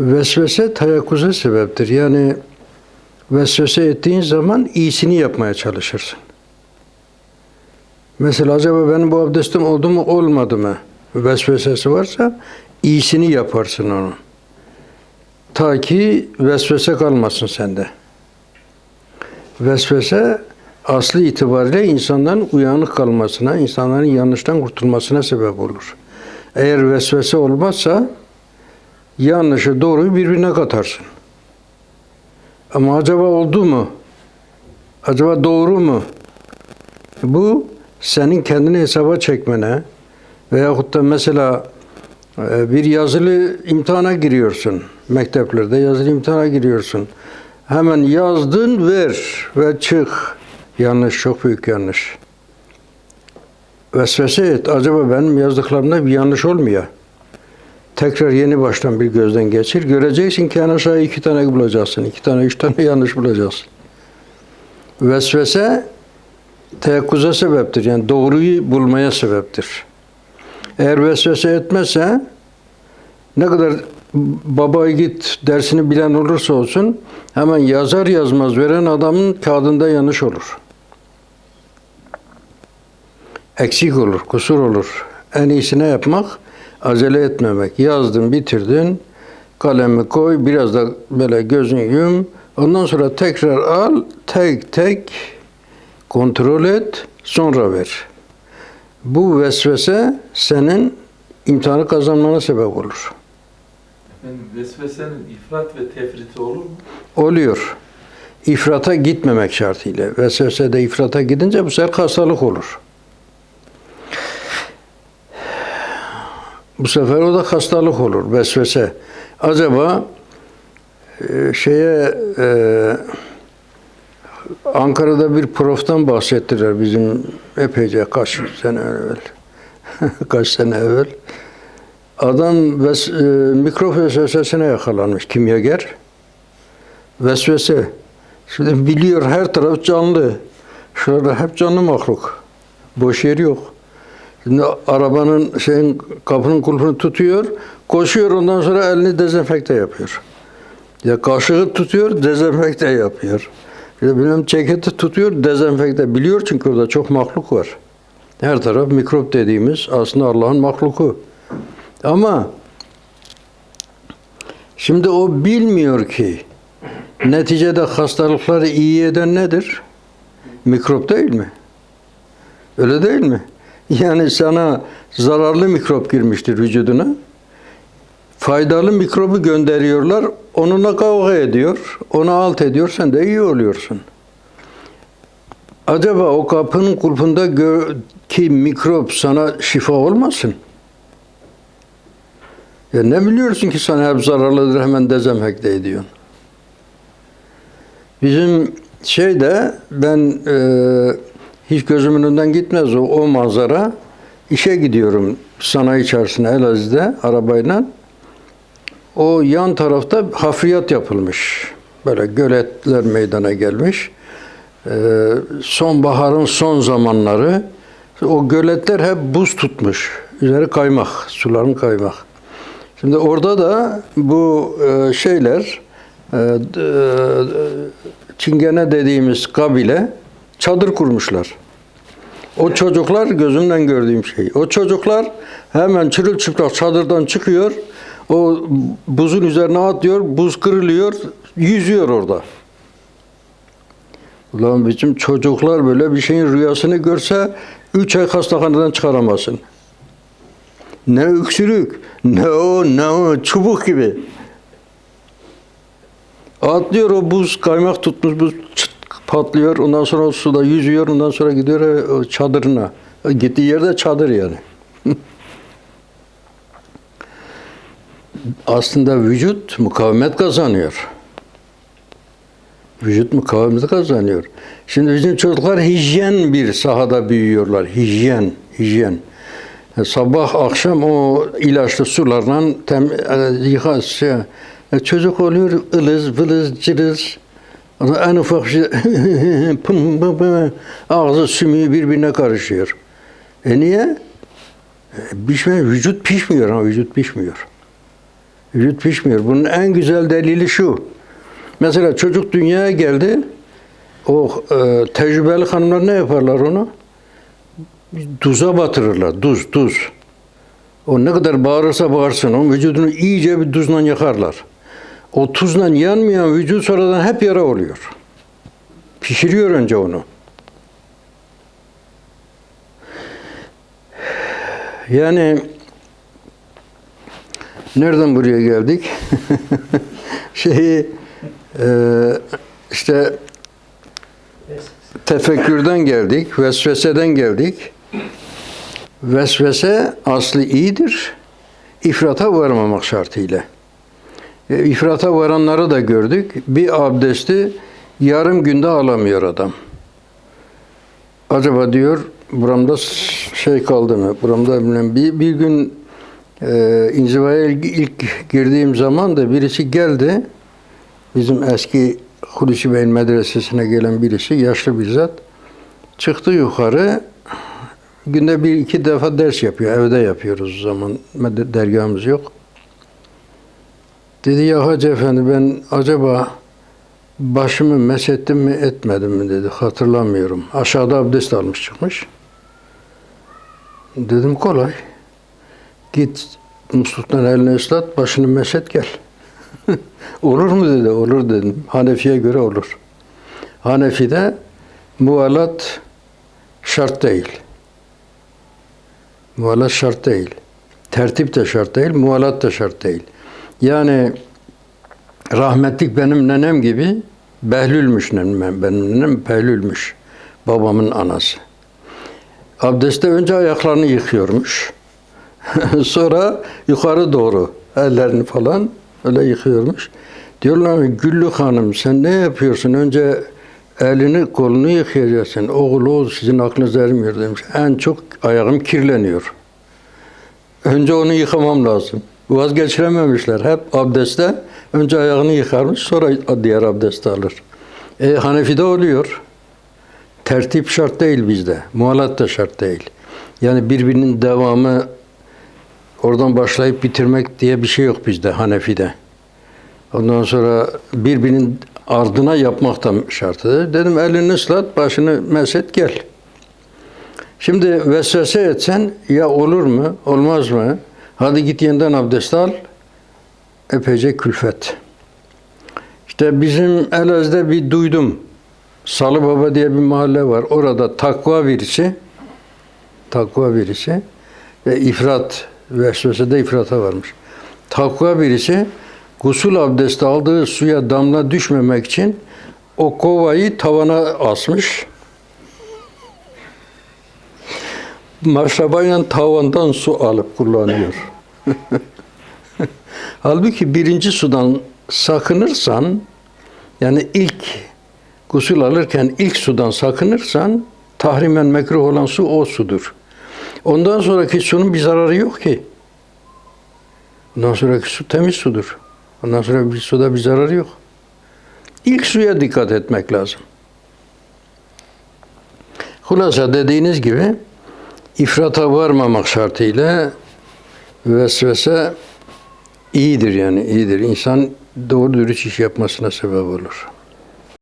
Vesvese tayakkuza sebeptir. Yani vesvese ettiğin zaman iyisini yapmaya çalışırsın. Mesela acaba benim bu abdestim oldu mu olmadı mı? Vesvesesi varsa iyisini yaparsın onun. Ta ki vesvese kalmasın sende. Vesvese aslı itibariyle insanların uyanık kalmasına, insanların yanlıştan kurtulmasına sebep olur. Eğer vesvese olmazsa yanlışı doğruyu birbirine katarsın. Ama acaba oldu mu? Acaba doğru mu? Bu senin kendini hesaba çekmene veyahut da mesela e, bir yazılı imtihana giriyorsun. Mekteplerde yazılı imtihana giriyorsun. Hemen yazdın ver ve çık. Yanlış, çok büyük yanlış. Vesvese et. Acaba benim yazdıklarımda bir yanlış olmuyor. Tekrar yeni baştan bir gözden geçir. Göreceksin ki en aşağı iki tane bulacaksın. iki tane, üç tane yanlış bulacaksın. Vesvese teyakkuza sebeptir. Yani doğruyu bulmaya sebeptir. Eğer vesvese etmezse ne kadar baba git dersini bilen olursa olsun hemen yazar yazmaz veren adamın kağıdında yanlış olur. Eksik olur, kusur olur. En iyisine yapmak, acele etmemek. Yazdın, bitirdin, kalemi koy, biraz da böyle gözünü yum. Ondan sonra tekrar al, tek tek kontrol et, sonra ver. Bu vesvese senin imtihanı kazanmana sebep olur. Efendim vesvesenin ifrat ve tefriti olur mu? Oluyor. İfrata gitmemek şartıyla. Vesvesede ifrata gidince bu sefer hastalık olur. Bu sefer o da hastalık olur, vesvese. Acaba e, şeye e, Ankara'da bir proftan bahsettiler bizim epeyce kaç sene evvel. kaç sene evvel. Adam ves, e, mikrop vesvesesine yakalanmış kimyager. Vesvese. Şimdi biliyor her taraf canlı. Şurada hep canlı mahluk. Boş yer yok. Şimdi arabanın şeyin kapının kulpunu tutuyor, koşuyor ondan sonra elini dezenfekte yapıyor. Ya kaşığı tutuyor, dezenfekte yapıyor. Ya bilmem ceketi tutuyor, dezenfekte. Biliyor çünkü orada çok mahluk var. Her taraf mikrop dediğimiz aslında Allah'ın mahluku. Ama şimdi o bilmiyor ki neticede hastalıkları iyi eden nedir? Mikrop değil mi? Öyle değil mi? Yani sana zararlı mikrop girmiştir vücuduna. Faydalı mikrobu gönderiyorlar. Onunla kavga ediyor. Onu alt ediyor. Sen de iyi oluyorsun. Acaba o kapının kulpunda ki mikrop sana şifa olmasın? Ya ne biliyorsun ki sana hep zararlıdır hemen dezenfekte ediyorsun. Bizim şeyde ben e, hiç gözümün önünden gitmez o, o manzara. İşe gidiyorum sanayi çarşısına Elazığ'da arabayla. O yan tarafta hafriyat yapılmış. Böyle göletler meydana gelmiş. Ee, sonbaharın son zamanları o göletler hep buz tutmuş. Üzeri kaymak, suların kaymak. Şimdi orada da bu e, şeyler e, d- Çingene dediğimiz kabile çadır kurmuşlar. O çocuklar gözümden gördüğüm şey. O çocuklar hemen çırılçıplak çadırdan çıkıyor. O buzun üzerine atlıyor. Buz kırılıyor. Yüzüyor orada. Ulan bizim çocuklar böyle bir şeyin rüyasını görse üç ay hastahaneden çıkaramazsın. Ne öksürük, ne o, ne o, çubuk gibi. Atlıyor o buz, kaymak tutmuş buz çıt, patlıyor. Ondan sonra suda yüzüyor. Ondan sonra gidiyor e, çadırına. E, Gittiği yerde çadır yani. Aslında vücut mukavemet kazanıyor. Vücut mukavemet kazanıyor. Şimdi bizim çocuklar hijyen bir sahada büyüyorlar. Hijyen, hijyen. E, Sabah akşam o ilaçlı sularla tem, yıka, şey, çocuk oluyor ılız, vılız, cırız. En ufak şey pım pım pım ağzı sümüğü birbirine karışıyor. E niye? E, pişme, vücut pişmiyor ama vücut pişmiyor. Vücut pişmiyor. Bunun en güzel delili şu. Mesela çocuk dünyaya geldi. O e, tecrübeli hanımlar ne yaparlar onu? Tuza batırırlar. Tuz, tuz. O ne kadar bağırırsa bağırsın, o vücudunu iyice bir tuzla yakarlar. O tuzla yanmayan vücut sonradan hep yara oluyor. Pişiriyor önce onu. Yani nereden buraya geldik? Şeyi e, işte tefekkürden geldik, vesveseden geldik. Vesvese aslı iyidir, ifrata varmamak şartıyla. E, ifrata varanları da gördük. Bir abdesti yarım günde alamıyor adam. Acaba diyor buramda şey kaldı mı? Buramda bilmem bir, bir gün e, inzivaya ilk, ilk girdiğim zaman da birisi geldi. Bizim eski Hulusi Bey'in medresesine gelen birisi, yaşlı bir zat. Çıktı yukarı. Günde bir iki defa ders yapıyor. Evde yapıyoruz o zaman. Dergahımız yok. Dedi ya Hacı Efendi ben acaba başımı mesettim mi etmedim mi dedi. Hatırlamıyorum. Aşağıda abdest almış çıkmış. Dedim kolay. Git musluktan elini ıslat, başını meset gel. olur mu dedi. Olur dedim. Hanefi'ye göre olur. Hanefi'de muvalat şart değil. Muvalat şart değil. Tertip de şart değil, muvalat da şart değil. Yani rahmetlik benim nenem gibi Behlülmüş nenem, benim nenem Behlülmüş. Babamın anası. Abdestte önce ayaklarını yıkıyormuş. Sonra yukarı doğru ellerini falan öyle yıkıyormuş. Diyorlar Güllü Hanım sen ne yapıyorsun? Önce elini kolunu yıkayacaksın. Oğul oğul sizin aklınız ermiyor demiş. En çok ayağım kirleniyor. Önce onu yıkamam lazım. Vazgeçirememişler. Hep abdestte önce ayağını yıkarmış sonra diğer abdesti alır. E, Hanefi'de oluyor. Tertip şart değil bizde. Muhalat da şart değil. Yani birbirinin devamı oradan başlayıp bitirmek diye bir şey yok bizde Hanefi'de. Ondan sonra birbirinin ardına yapmak da şartıdır. Dedim elini ıslat, başını meset gel. Şimdi vesvese etsen ya olur mu, olmaz mı? Hadi git yeniden abdest al. Epeyce külfet. İşte bizim Elazığ'da bir duydum. Salı Baba diye bir mahalle var. Orada takva birisi, takva birisi ve ifrat, vesvesede ifrata varmış. Takva birisi gusül abdesti aldığı suya damla düşmemek için o kovayı tavana asmış. Maşrabayla tavandan su alıp kullanıyor. Halbuki birinci sudan sakınırsan, yani ilk gusül alırken ilk sudan sakınırsan, tahrimen mekruh olan su o sudur. Ondan sonraki sunun bir zararı yok ki. Ondan sonraki su temiz sudur. Ondan sonra bir suda bir zararı yok. İlk suya dikkat etmek lazım. Hulasa dediğiniz gibi ifrata varmamak şartıyla vesvese iyidir yani iyidir. İnsan doğru dürüst iş yapmasına sebep olur.